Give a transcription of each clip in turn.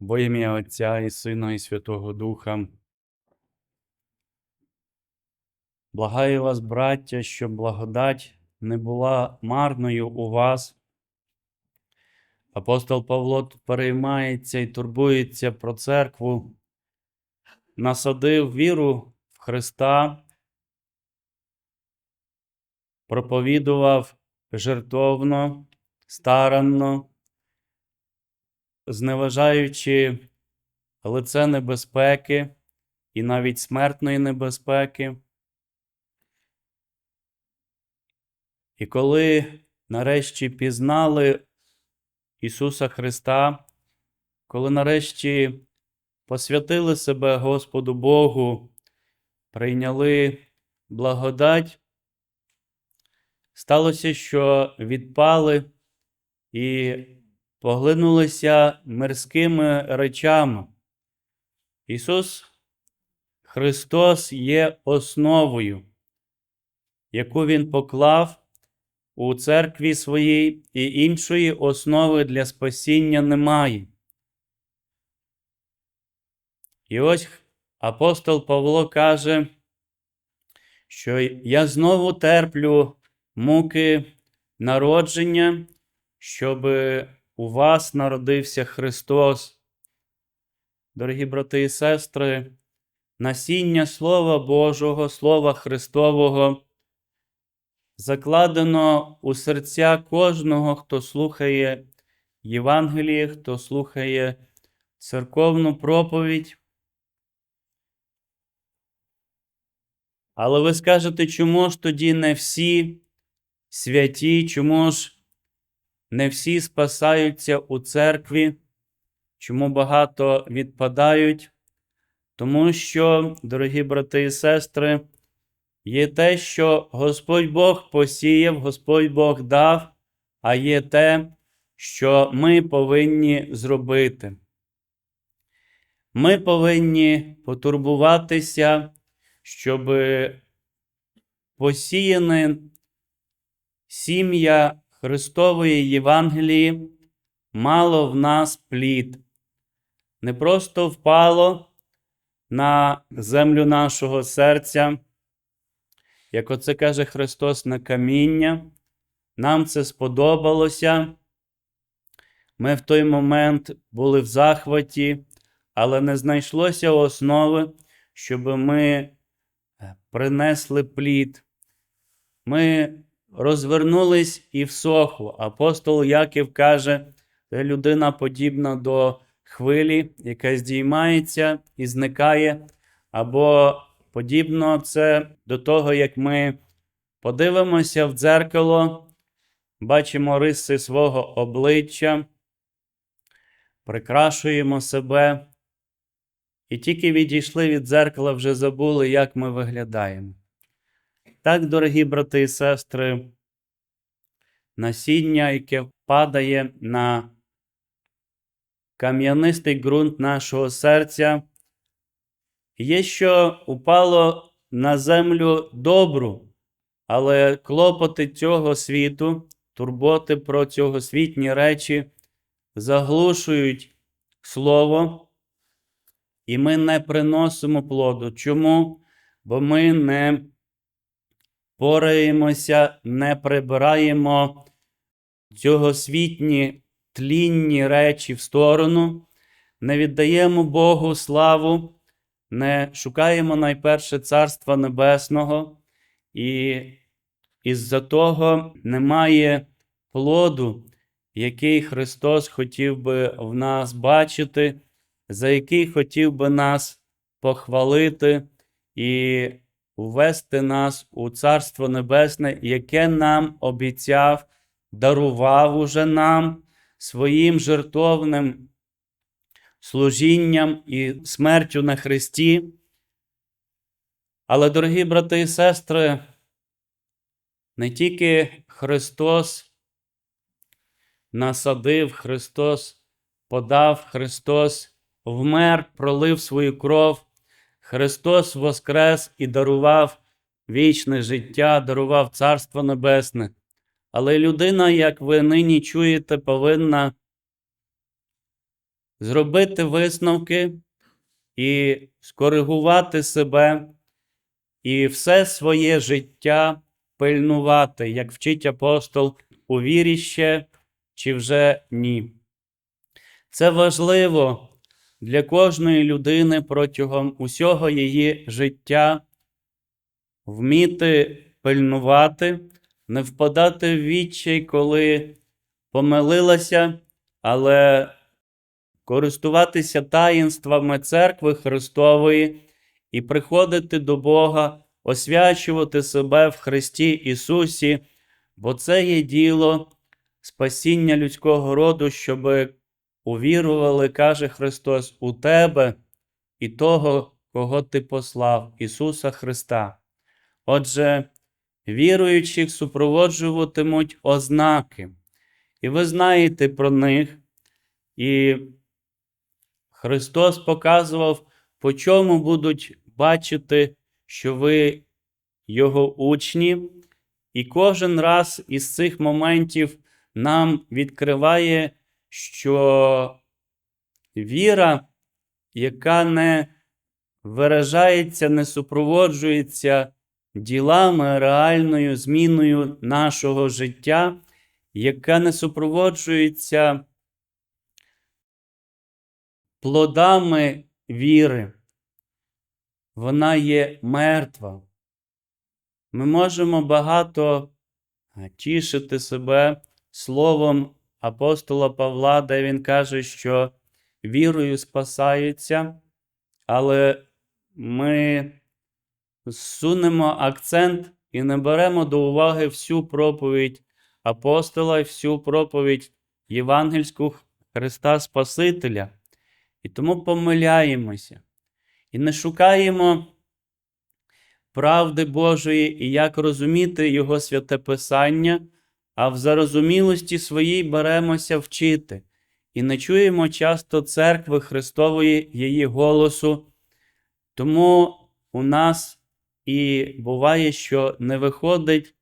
Во ім'я Отця і Сина, і Святого Духа. Благаю вас, браття, щоб благодать не була марною у вас. Апостол Павло переймається і турбується про церкву, насадив віру в Христа, проповідував жертовно, старанно, зневажаючи лице небезпеки і навіть смертної небезпеки. І коли нарешті пізнали Ісуса Христа, коли нарешті посвятили себе Господу Богу, прийняли благодать, сталося, що відпали і поглинулися мирськими речами. Ісус Христос є основою, яку Він поклав у церкві своїй, і іншої основи для спасіння немає. І ось апостол Павло каже, що я знову терплю муки народження, щоб у вас народився Христос. Дорогі брати і сестри, насіння Слова Божого, Слова Христового закладено у серця кожного, хто слухає Євангеліє, хто слухає церковну проповідь. Але ви скажете, чому ж тоді не всі святі, чому ж не всі спасаються у церкві, чому багато відпадають? Тому що, дорогі брати і сестри, є те, що Господь Бог посіяв, Господь Бог дав, а є те, що ми повинні зробити. Ми повинні потурбуватися, щоб посіяне сім'я Христової Євангелії мало в нас плід. Не просто впало на землю нашого серця, як оце каже Христос на каміння, нам це сподобалося. Ми в той момент були в захваті, але не знайшлося основи, щоб ми принесли плід. Ми розвернулись і всохло. Апостол Яків каже, це людина подібна до хвилі, яка здіймається і зникає, або подібно це до того, як ми подивимося в дзеркало, бачимо риси свого обличчя, прикрашуємо себе, і тільки відійшли від дзеркала, вже забули, як ми виглядаємо. Так, дорогі брати і сестри, насіння, яке падає на кам'янистий ґрунт нашого серця, є, що упало на землю добру, але клопоти цього світу, турботи про цьогосвітні речі заглушують слово, і ми не приносимо плоду. Чому? Бо ми не пораємося, не прибираємо цьогосвітні тлінні речі в сторону, не віддаємо Богу славу, не шукаємо найперше Царства Небесного, і із-за того немає плоду, який Христос хотів би в нас бачити, за який хотів би нас похвалити і ввести нас у Царство Небесне, яке нам обіцяв, дарував уже нам своїм жертовним служінням і смертю на Христі. Але, дорогі брати і сестри, не тільки Христос насадив, Христос подав, Христос вмер, пролив свою кров, Христос воскрес і дарував вічне життя, дарував Царство Небесне. Але людина, як ви нині чуєте, повинна зробити висновки і скоригувати себе, і все своє життя пильнувати, як вчить апостол у вірі ще чи вже ні. Це важливо для кожної людини протягом усього її життя вміти пильнувати, не впадати в відчай, коли помилилася, але користуватися таїнствами церкви Христової і приходити до Бога, освячувати себе в Христі Ісусі, бо це є діло спасіння людського роду, щоб увірували, каже Христос, у Тебе і того, кого Ти послав, Ісуса Христа. Отже, віруючих супроводжуватимуть ознаки, і ви знаєте про них. І Христос показував, по чому будуть бачити, що ви Його учні, і кожен раз із цих моментів нам відкриває, що віра, яка не виражається, не супроводжується ділами, реальною зміною нашого життя, яка не супроводжується плодами віри, вона є мертва. Ми можемо багато тішити себе словом апостола Павла, де він каже, що вірою спасаються, але ми зсунемо акцент і не беремо до уваги всю проповідь апостола, і всю проповідь євангельську Христа Спасителя. І тому помиляємося і не шукаємо правди Божої і як розуміти Його святе Писання, а в зарозумілості своїй беремося вчити, і не чуємо часто церкви Христової її голосу. Тому у нас і буває, що не виходить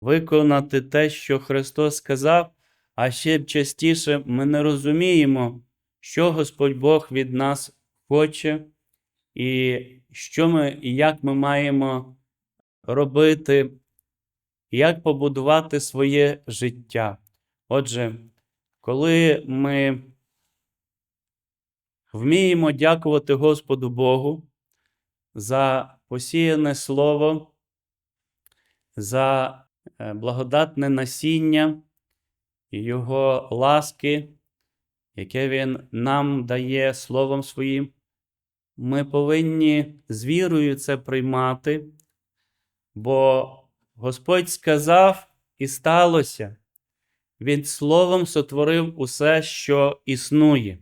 виконати те, що Христос сказав, а ще частіше ми не розуміємо, що Господь Бог від нас хоче, і що ми і як ми маємо робити, як побудувати своє життя. Отже, коли ми вміємо дякувати Господу Богу за посіяне слово, за е, благодатне насіння Його ласки, яке Він нам дає Словом Своїм, ми повинні з вірою це приймати, бо Господь сказав і сталося. Він Словом сотворив усе, що існує,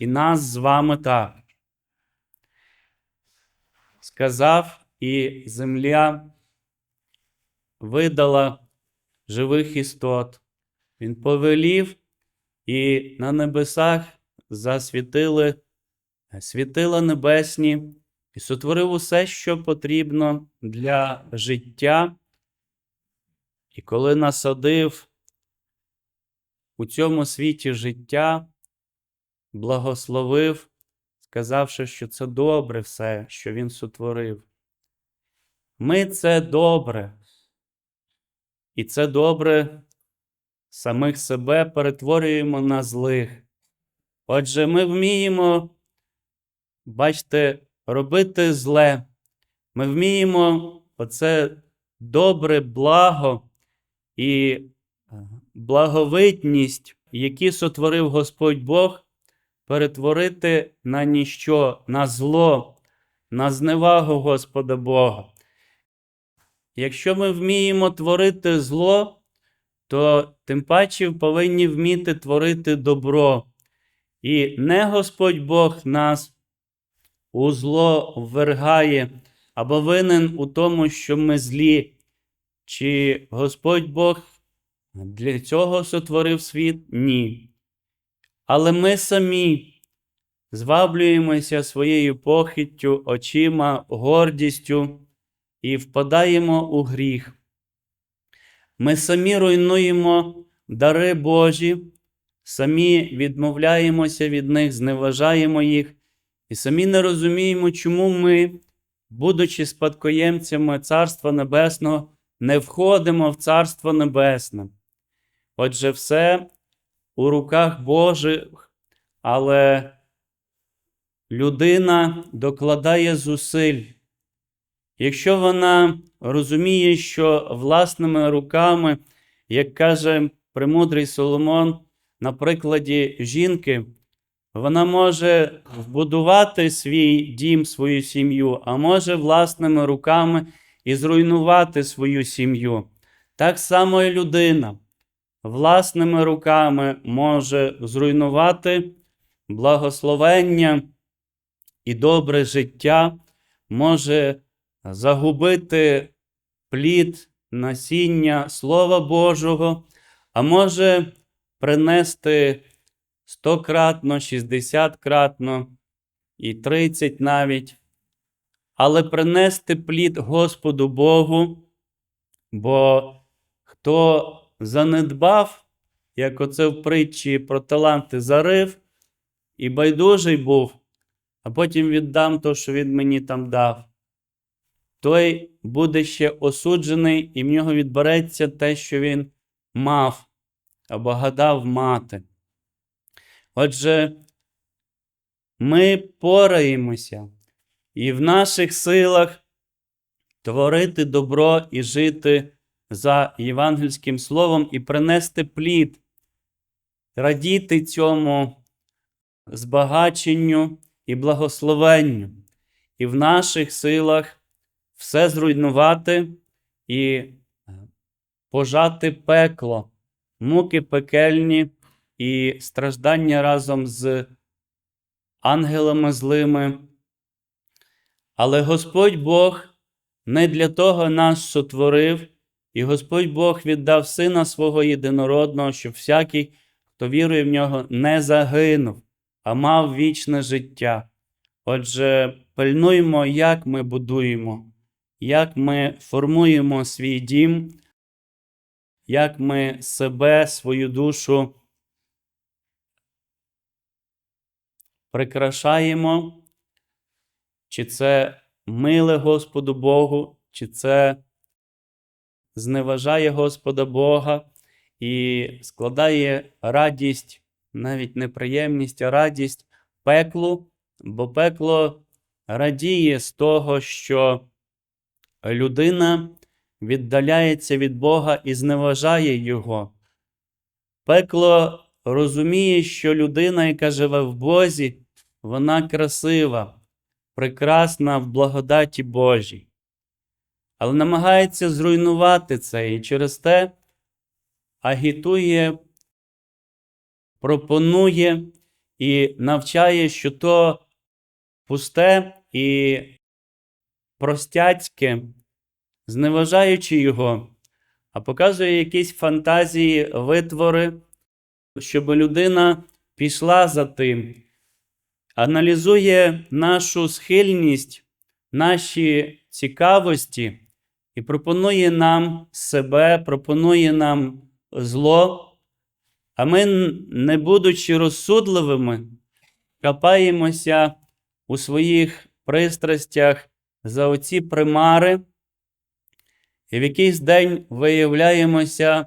і нас з вами так. Сказав, і земля видала живих істот. Він повелів, і на небесах засвітили світила небесні, і сотворив усе, що потрібно для життя. І коли насадив у цьому світі життя, благословив, сказавши, що це добре все, що Він сотворив. Ми це добре. І це добре самих себе перетворюємо на злих. Отже, ми вміємо, бачите, робити зле. Ми вміємо оце добре благо і благовитність, які сотворив Господь Бог, перетворити на ніщо, на зло, на зневагу Господа Бога. Якщо ми вміємо творити зло, то тим паче повинні вміти творити добро. І не Господь Бог нас у зло ввергає або винен у тому, що ми злі, чи Господь Бог для цього сотворив світ? Ні. Але ми самі зваблюємося своєю похиттю, очима, гордістю і впадаємо у гріх. Ми самі руйнуємо дари Божі самі відмовляємося від них, зневажаємо їх, і самі не розуміємо, чому ми, будучи спадкоємцями Царства Небесного, не входимо в Царство Небесне. Отже, все у руках Божих, але людина докладає зусиль. Якщо вона розуміє, що власними руками, як каже премудрий Соломон, на прикладі жінки, вона може вбудувати свій дім, свою сім'ю, а може власними руками і зруйнувати свою сім'ю. Так само і людина власними руками може зруйнувати благословення і добре життя, може загубити плід насіння Слова Божого, а може принести стократно, шістдесяткратно і тридцять навіть, але принести плід Господу Богу, бо хто занедбав, як оце в притчі про таланти зарив, і байдужий був, а потім віддам то, що він мені там дав. Той буде ще осуджений, і в нього відбереться те, що він мав або гадав мати. Отже, ми пораємося, і в наших силах творити добро і жити за євангельським словом і принести плід, радіти цьому збагаченню і благословенню, і в наших силах все зруйнувати і е, пожати пекло, муки пекельні і страждання разом з ангелами злими. Але Господь Бог не для того нас сотворив, і Господь Бог віддав Сина свого єдинородного, щоб всякий, хто вірує в нього, не загинув, а мав вічне життя. Отже, пильнуємо, як ми будуємо, як ми формуємо свій дім, як ми себе, свою душу прикрашаємо, чи це миле Господу Богу, чи це зневажає Господа Бога і складає радість, навіть неприємність, а радість пеклу, бо пекло радіє з того, що людина віддаляється від Бога і зневажає Його. Пекло розуміє, що людина, яка живе в Бозі, вона красива, прекрасна в благодаті Божій. Але намагається зруйнувати це і через те агітує, пропонує і навчає, що то пусте і простяцьке, зневажаючи його, а показує якісь фантазії, витвори, щоб людина пішла за тим, аналізує нашу схильність, наші цікавості і пропонує нам себе, пропонує нам зло, а ми, не будучи розсудливими, капаємося у своїх пристрастях за оці примари, і в якийсь день виявляємося,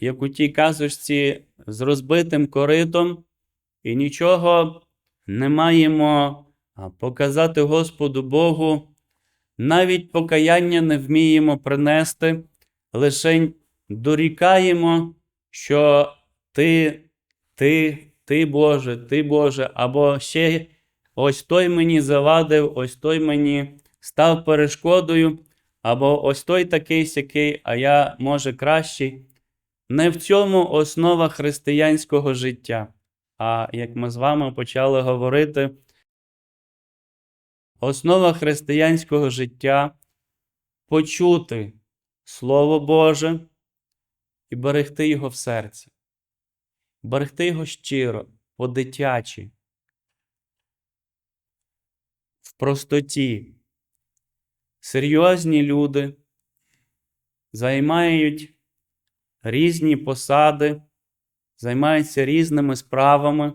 як у тій казочці, з розбитим коритом, і нічого не маємо показати Господу Богу навіть покаяння не вміємо принести, лише дорікаємо, що ти, ти, ти Боже, ти Боже, або ще ось той мені завадив, ось той мені став перешкодою, або ось той такий сякий, а я, може, кращий. Не в цьому основа християнського життя. А як ми з вами почали говорити, Основа християнського життя почути Слово Боже і берегти його в серці, берегти його щиро, по-дитячі, в простоті. Серйозні люди займають різні посади, займаються різними справами,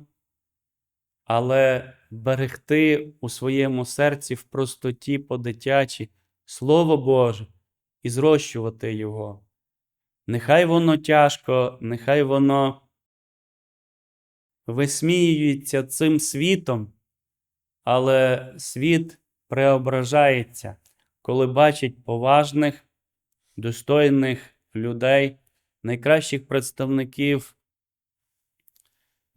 але берегти у своєму серці в простоті по-дитячі Слово Боже і зрощувати його. Нехай воно тяжко, нехай воно висміюється цим світом, але світ преображається, коли бачить поважних, достойних людей, найкращих представників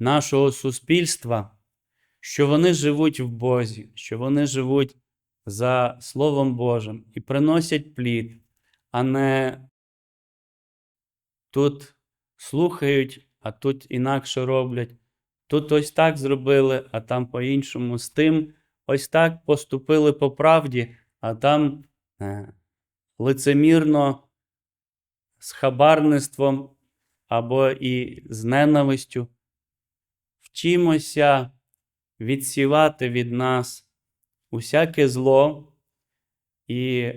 нашого суспільства, що вони живуть в Бозі, що вони живуть за Словом Божим і приносять плід, а не тут слухають, а тут інакше роблять. Тут ось так зробили, а там по-іншому. З тим ось так поступили по правді, а там е, лицемірно, з хабарництвом або і з ненавистю. Вчимося відсівати від нас усяке зло і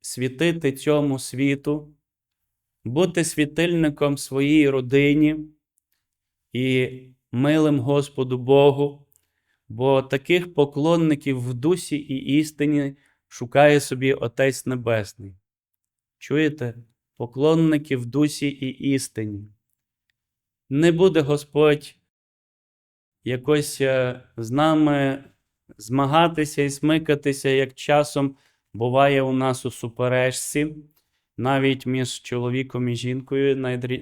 світити цьому світу, бути світильником своїй родині і милим Господу Богу, бо таких поклонників в дусі і істині шукає собі Отець Небесний. Чуєте? Поклонники в дусі і істині. Не буде Господь якось е, з нами змагатися і смикатися, як часом буває у нас у суперечці, навіть між чоловіком і жінкою,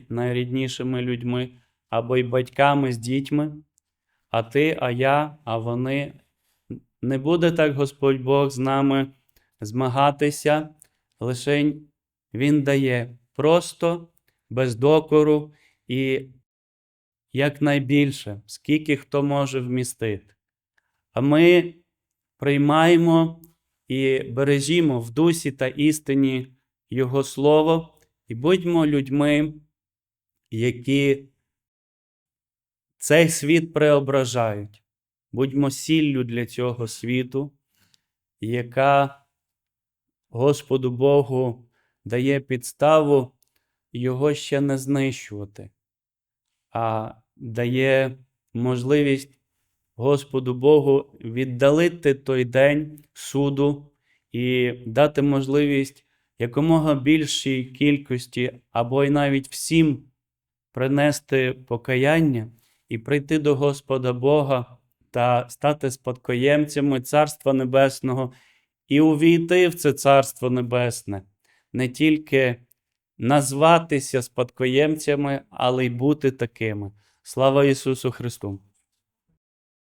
найріднішими людьми, або й батьками з дітьми. А ти, а я, а вони. Не буде так Господь Бог з нами змагатися, лише Він дає просто, без докору і якнайбільше, скільки хто може вмістити. А ми приймаємо і бережімо в дусі та істині Його Слово і будьмо людьми, які цей світ преображають. Будьмо сіллю для цього світу, яка Господу Богу дає підставу його ще не знищувати, а дає можливість Господу Богу віддалити той день суду і дати можливість якомога більшій кількості або й навіть всім принести покаяння і прийти до Господа Бога та стати спадкоємцями Царства Небесного і увійти в це Царство Небесне, не тільки назватися спадкоємцями, але й бути такими. Слава Ісусу Христу!